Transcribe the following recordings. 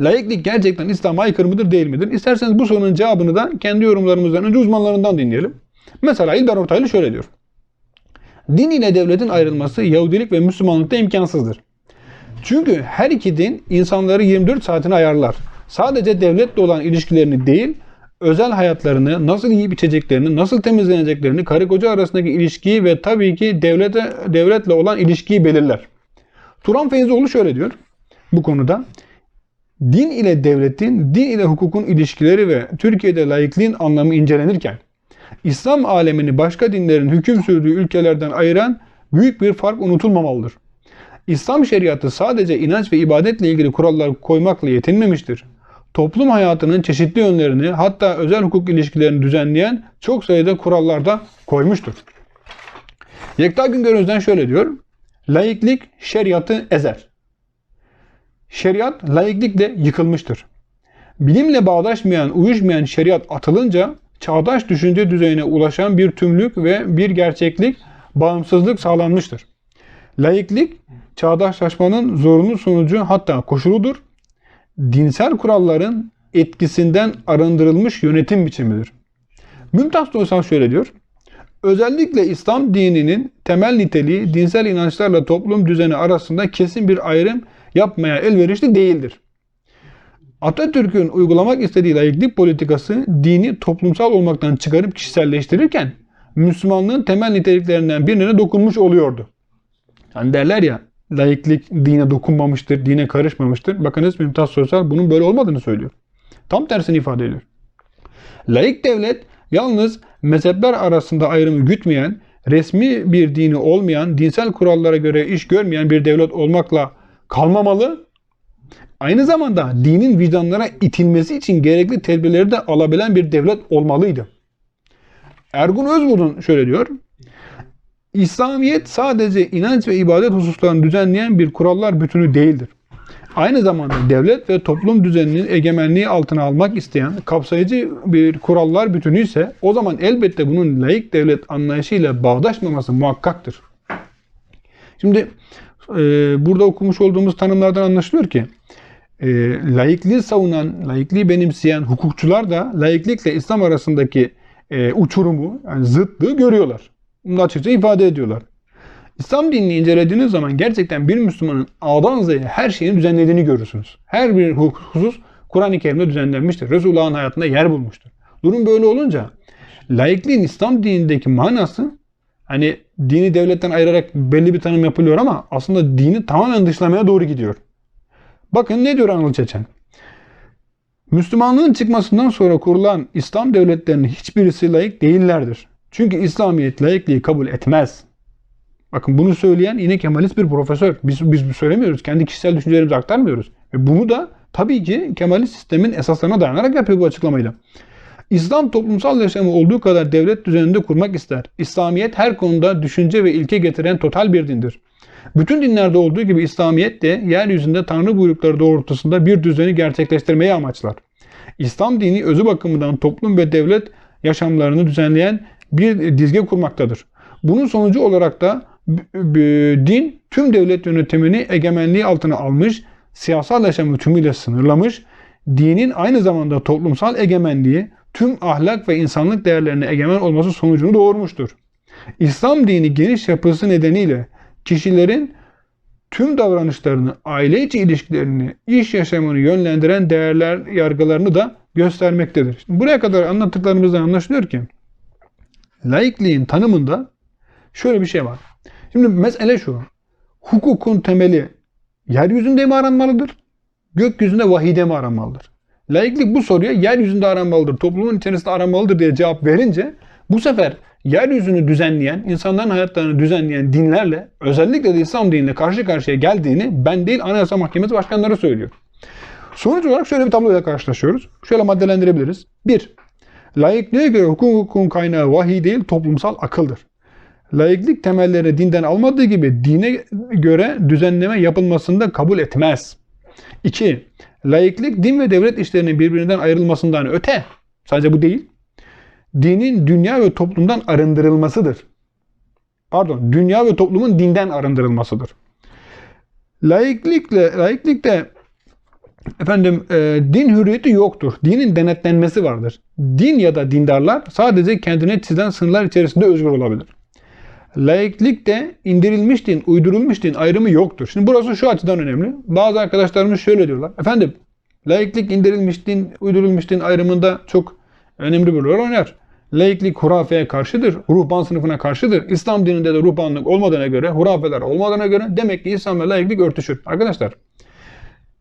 Laiklik gerçekten İslam'a aykırı mıdır değil midir? İsterseniz bu sorunun cevabını da kendi yorumlarımızdan önce uzmanlarından dinleyelim. Mesela İlber Ortaylı şöyle diyor. Din ile devletin ayrılması Yahudilik ve Müslümanlıkta imkansızdır. Çünkü her iki din insanları 24 saatine ayarlar. Sadece devletle olan ilişkilerini değil, özel hayatlarını, nasıl yiyip içeceklerini, nasıl temizleneceklerini, karı koca arasındaki ilişkiyi ve tabii ki devlete, devletle olan ilişkiyi belirler. Turan Feyzoğlu şöyle diyor bu konuda. Din ile devletin, din ile hukukun ilişkileri ve Türkiye'de laikliğin anlamı incelenirken, İslam alemini başka dinlerin hüküm sürdüğü ülkelerden ayıran büyük bir fark unutulmamalıdır. İslam şeriatı sadece inanç ve ibadetle ilgili kurallar koymakla yetinmemiştir. Toplum hayatının çeşitli yönlerini hatta özel hukuk ilişkilerini düzenleyen çok sayıda kurallar da koymuştur. Yekta Güngör şöyle diyor. Laiklik şeriatı ezer. Şeriat laiklikle yıkılmıştır. Bilimle bağdaşmayan, uyuşmayan şeriat atılınca çağdaş düşünce düzeyine ulaşan bir tümlük ve bir gerçeklik, bağımsızlık sağlanmıştır. Laiklik, çağdaşlaşmanın zorunlu sonucu hatta koşuludur. Dinsel kuralların etkisinden arındırılmış yönetim biçimidir. Mümtaz Soysal şöyle diyor. Özellikle İslam dininin temel niteliği dinsel inançlarla toplum düzeni arasında kesin bir ayrım yapmaya elverişli değildir. Atatürk'ün uygulamak istediği laiklik politikası dini toplumsal olmaktan çıkarıp kişiselleştirirken Müslümanlığın temel niteliklerinden birine dokunmuş oluyordu. Hani derler ya laiklik dine dokunmamıştır, dine karışmamıştır. Bakınız Mümtaz Soysal bunun böyle olmadığını söylüyor. Tam tersini ifade ediyor. Laik devlet yalnız mezhepler arasında ayrımı gütmeyen, resmi bir dini olmayan, dinsel kurallara göre iş görmeyen bir devlet olmakla kalmamalı. Aynı zamanda dinin vicdanlara itilmesi için gerekli tedbirleri de alabilen bir devlet olmalıydı. Ergun Özbuğ'un şöyle diyor. İslamiyet sadece inanç ve ibadet hususlarını düzenleyen bir kurallar bütünü değildir. Aynı zamanda devlet ve toplum düzeninin egemenliği altına almak isteyen kapsayıcı bir kurallar bütünü ise o zaman elbette bunun laik devlet anlayışıyla bağdaşmaması muhakkaktır. Şimdi e, burada okumuş olduğumuz tanımlardan anlaşılıyor ki e, laikliği savunan, laikliği benimseyen hukukçular da laiklikle İslam arasındaki e, uçurumu, yani zıtlığı görüyorlar. Bunu açıkça ifade ediyorlar. İslam dinini incelediğiniz zaman gerçekten bir Müslümanın A'dan Z'ye her şeyini düzenlediğini görürsünüz. Her bir husus Kur'an-ı Kerim'de düzenlenmiştir. Resulullah'ın hayatında yer bulmuştur. Durum böyle olunca laikliğin İslam dinindeki manası hani dini devletten ayırarak belli bir tanım yapılıyor ama aslında dini tamamen dışlamaya doğru gidiyor. Bakın ne diyor Anıl Çeçen? Müslümanlığın çıkmasından sonra kurulan İslam devletlerinin hiçbirisi layık değillerdir. Çünkü İslamiyet layıklığı kabul etmez. Bakın bunu söyleyen yine Kemalist bir profesör. Biz, biz söylemiyoruz. Kendi kişisel düşüncelerimizi aktarmıyoruz. Ve bunu da tabii ki Kemalist sistemin esaslarına dayanarak yapıyor bu açıklamayla. İslam toplumsal yaşamı olduğu kadar devlet düzeninde kurmak ister. İslamiyet her konuda düşünce ve ilke getiren total bir dindir. Bütün dinlerde olduğu gibi İslamiyet de yeryüzünde Tanrı buyrukları doğrultusunda bir düzeni gerçekleştirmeyi amaçlar. İslam dini özü bakımından toplum ve devlet yaşamlarını düzenleyen bir dizge kurmaktadır. Bunun sonucu olarak da din tüm devlet yönetimini egemenliği altına almış, siyasal yaşamı tümüyle sınırlamış, dinin aynı zamanda toplumsal egemenliği, tüm ahlak ve insanlık değerlerine egemen olması sonucunu doğurmuştur. İslam dini geniş yapısı nedeniyle kişilerin tüm davranışlarını, aile içi ilişkilerini, iş yaşamını yönlendiren değerler, yargılarını da göstermektedir. Şimdi buraya kadar anlattıklarımızdan anlaşılıyor ki laikliğin tanımında şöyle bir şey var. Şimdi mesele şu. Hukukun temeli yeryüzünde mi aranmalıdır? Gökyüzünde vahide mi aranmalıdır? Laiklik bu soruya yeryüzünde aranmalıdır, toplumun içerisinde aranmalıdır diye cevap verince bu sefer yeryüzünü düzenleyen, insanların hayatlarını düzenleyen dinlerle özellikle de İslam diniyle karşı karşıya geldiğini ben değil Anayasa Mahkemesi başkanları söylüyor. Sonuç olarak şöyle bir tabloyla karşılaşıyoruz. Şöyle maddelendirebiliriz. 1. Laikliğe göre hukukun kaynağı vahiy değil toplumsal akıldır. Laiklik temelleri dinden almadığı gibi dine göre düzenleme yapılmasını da kabul etmez. 2. Laiklik din ve devlet işlerinin birbirinden ayrılmasından öte, sadece bu değil, dinin dünya ve toplumdan arındırılmasıdır. Pardon, dünya ve toplumun dinden arındırılmasıdır. Laiklikle, laiklikte efendim e, din hürriyeti yoktur. Dinin denetlenmesi vardır. Din ya da dindarlar sadece kendine çizilen sınırlar içerisinde özgür olabilir. Laiklik de indirilmiş din, uydurulmuş din ayrımı yoktur. Şimdi burası şu açıdan önemli. Bazı arkadaşlarımız şöyle diyorlar. Efendim, laiklik indirilmiş din, uydurulmuş din ayrımında çok önemli bir rol oynar. Laiklik hurafeye karşıdır, ruhban sınıfına karşıdır. İslam dininde de ruhbanlık olmadığına göre, hurafeler olmadığına göre demek ki İslam ve laiklik örtüşür. Arkadaşlar,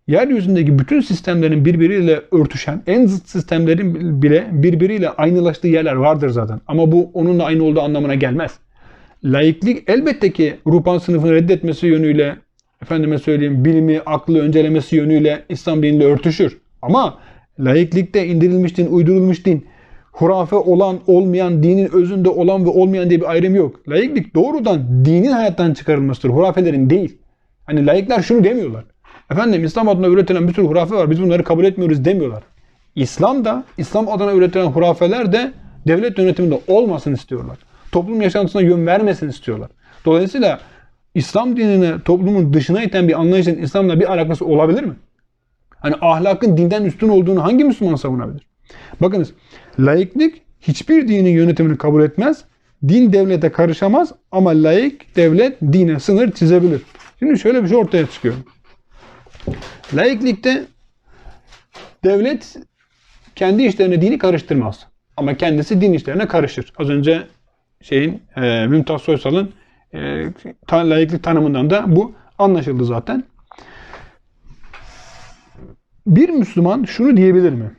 yeryüzündeki bütün sistemlerin birbiriyle örtüşen, en zıt sistemlerin bile birbiriyle aynılaştığı yerler vardır zaten. Ama bu onunla aynı olduğu anlamına gelmez. Laiklik elbette ki ruhban sınıfını reddetmesi yönüyle, efendime söyleyeyim bilimi, aklı öncelemesi yönüyle İslam diniyle örtüşür. Ama laiklikte indirilmiş din, uydurulmuş din, hurafe olan, olmayan, dinin özünde olan ve olmayan diye bir ayrım yok. Laiklik doğrudan dinin hayattan çıkarılmasıdır, hurafelerin değil. Hani laikler şunu demiyorlar. Efendim İslam adına üretilen bir sürü hurafe var, biz bunları kabul etmiyoruz demiyorlar. İslam da, İslam adına üretilen hurafeler de devlet yönetiminde olmasın istiyorlar toplum yaşantısına yön vermesin istiyorlar. Dolayısıyla İslam dinini toplumun dışına iten bir anlayışın İslam'la bir alakası olabilir mi? Hani ahlakın dinden üstün olduğunu hangi Müslüman savunabilir? Bakınız, laiklik hiçbir dinin yönetimini kabul etmez. Din devlete karışamaz ama laik devlet dine sınır çizebilir. Şimdi şöyle bir şey ortaya çıkıyor. Laiklikte devlet kendi işlerine dini karıştırmaz. Ama kendisi din işlerine karışır. Az önce şeyin e, Mümtaz Soysal'ın e, ta, layıklık tanımından da bu anlaşıldı zaten. Bir Müslüman şunu diyebilir mi?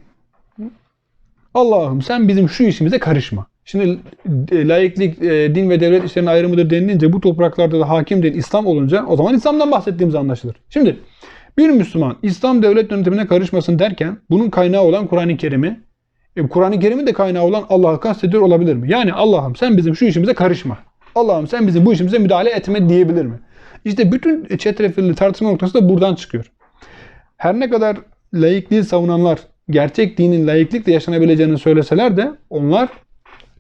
Allah'ım sen bizim şu işimize karışma. Şimdi e, layıklık e, din ve devlet işlerinin ayrımıdır denilince bu topraklarda da hakim değil İslam olunca o zaman İslam'dan bahsettiğimiz anlaşılır. Şimdi bir Müslüman İslam devlet yönetimine karışmasın derken bunun kaynağı olan Kur'an-ı Kerim'i e, Kur'an-ı Kerim'in de kaynağı olan Allah'ı kastediyor olabilir mi? Yani Allah'ım sen bizim şu işimize karışma. Allah'ım sen bizim bu işimize müdahale etme diyebilir mi? İşte bütün çetrefilli tartışma noktası da buradan çıkıyor. Her ne kadar laikliği savunanlar gerçek dinin laiklikle yaşanabileceğini söyleseler de onlar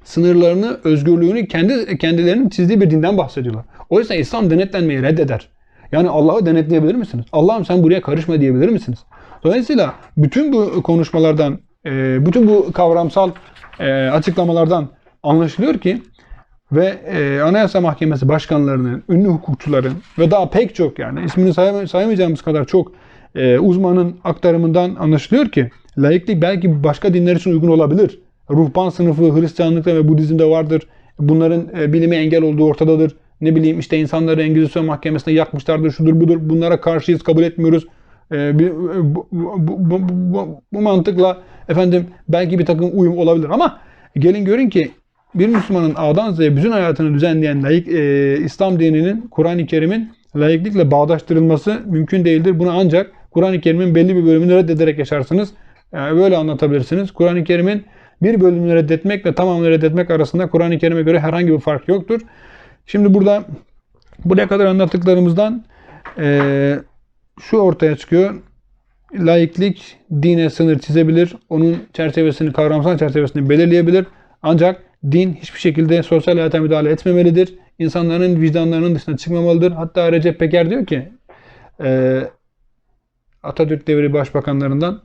sınırlarını, özgürlüğünü kendi kendilerinin çizdiği bir dinden bahsediyorlar. O yüzden İslam denetlenmeyi reddeder. Yani Allah'ı denetleyebilir misiniz? Allah'ım sen buraya karışma diyebilir misiniz? Dolayısıyla bütün bu konuşmalardan e, bütün bu kavramsal e, açıklamalardan anlaşılıyor ki ve e, Anayasa Mahkemesi başkanlarının, ünlü hukukçuların ve daha pek çok yani ismini say sayamayacağımız kadar çok e, uzmanın aktarımından anlaşılıyor ki laiklik belki başka dinler için uygun olabilir. Ruhban sınıfı Hristiyanlıkta ve Budizm'de vardır. Bunların bilime engel olduğu ortadadır. Ne bileyim işte insanları Engizisyon Mahkemesi'nde yakmışlardır, şudur budur. Bunlara karşıyız, kabul etmiyoruz. E, bir, bu, bu, bu, bu, bu mantıkla efendim belki bir takım uyum olabilir ama gelin görün ki bir Müslümanın A'dan Z'ye bütün hayatını düzenleyen layık, e, İslam dininin, Kur'an-ı Kerim'in layıklıkla bağdaştırılması mümkün değildir. Bunu ancak Kur'an-ı Kerim'in belli bir bölümünü reddederek yaşarsınız. Yani böyle anlatabilirsiniz. Kur'an-ı Kerim'in bir bölümünü reddetmekle tamamını reddetmek arasında Kur'an-ı Kerim'e göre herhangi bir fark yoktur. Şimdi burada buraya kadar anlattıklarımızdan e, şu ortaya çıkıyor laiklik dine sınır çizebilir. Onun çerçevesini, kavramsal çerçevesini belirleyebilir. Ancak din hiçbir şekilde sosyal hayata müdahale etmemelidir. İnsanların vicdanlarının dışına çıkmamalıdır. Hatta Recep Peker diyor ki e, Atatürk devri başbakanlarından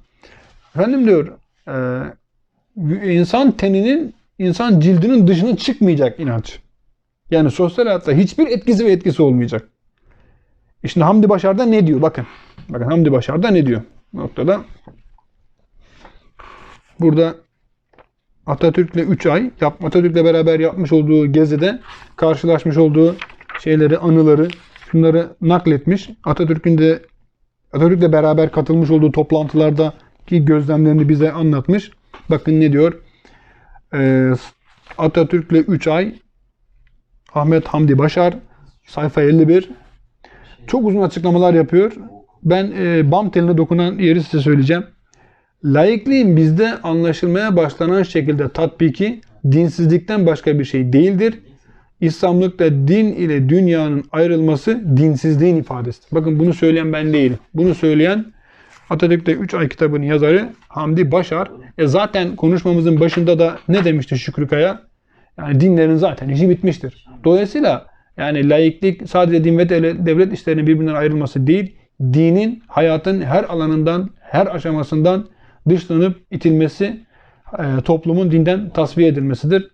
efendim diyor e, insan teninin insan cildinin dışına çıkmayacak inanç. Yani sosyal hayatta hiçbir etkisi ve etkisi olmayacak. İşte Hamdi Başar'da ne diyor? Bakın. Bakın Hamdi Başar'da ne diyor? noktada. Burada Atatürk'le 3 ay, Atatürk'le beraber yapmış olduğu gezide karşılaşmış olduğu şeyleri, anıları, şunları nakletmiş. Atatürk'ün de Atatürk'le beraber katılmış olduğu toplantılardaki gözlemlerini bize anlatmış. Bakın ne diyor? Ee, Atatürk'le 3 ay Ahmet Hamdi Başar sayfa 51 çok uzun açıklamalar yapıyor. Ben e, BAM teline dokunan yeri size söyleyeceğim. Laikliğin bizde anlaşılmaya başlanan şekilde tatbiki dinsizlikten başka bir şey değildir. İslamlıkta din ile dünyanın ayrılması dinsizliğin ifadesidir. Bakın bunu söyleyen ben değilim. Bunu söyleyen Atatürk'te 3 ay kitabının yazarı Hamdi Başar. E zaten konuşmamızın başında da ne demişti Şükrü Kaya? Yani dinlerin zaten işi bitmiştir. Dolayısıyla yani laiklik sadece din ve devlet işlerinin birbirinden ayrılması değil, dinin hayatın her alanından her aşamasından dışlanıp itilmesi e, toplumun dinden tasfiye edilmesidir.